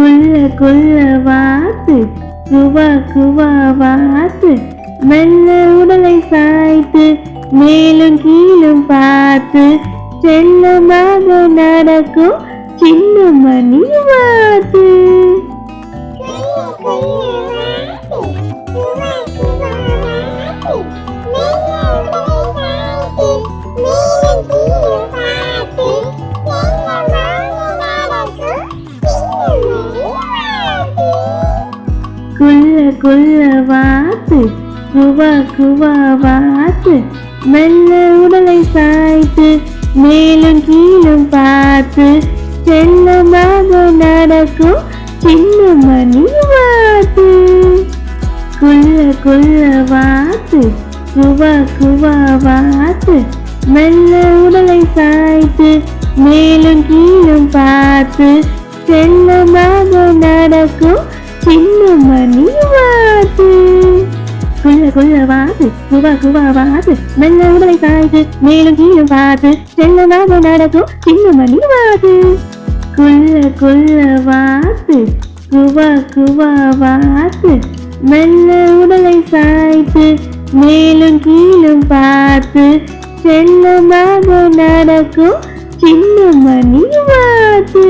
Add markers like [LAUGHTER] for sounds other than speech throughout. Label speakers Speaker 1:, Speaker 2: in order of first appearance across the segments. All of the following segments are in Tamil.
Speaker 1: குள்ள குள்ள வாத்து குவா குவா வாத்து மெல்ல உடலை சாய்த்து மேலும் கீழும் பார்த்து செல்லமாக நடக்கும் சின்ன மணி வாத்து Thank you. குள்ள வாத்து குவா குவா வாத்து. மெல்ல உடலை சாய்த்து மேலும் கீழும் பார்த்து செல்லமாக நடக்கும் சின்ன மணி வாத்து. குள்ள குள்ள வாத்து குவா குவா வாத்து. மெல்ல உடலை சாய்த்து மேலும் கீழும் பார்த்து செல்லமாக நடக்கும் கொள்ளவாது குவா குவாவாது நல்ல உடலை சாய்ந்து மேலும் கீழும் பார்த்து செல்லமாக நடக்கும் சின்ன மணி வாது குள்ள குள்ள வாத்து குவா குவா வாத்து மெல்ல உடலை சாய்த்து மேலும் கீழும் பார்த்து செல்லமாக நடக்கும் சின்ன மணி வாத்து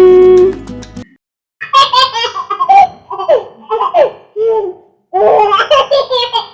Speaker 1: Oh, [LAUGHS]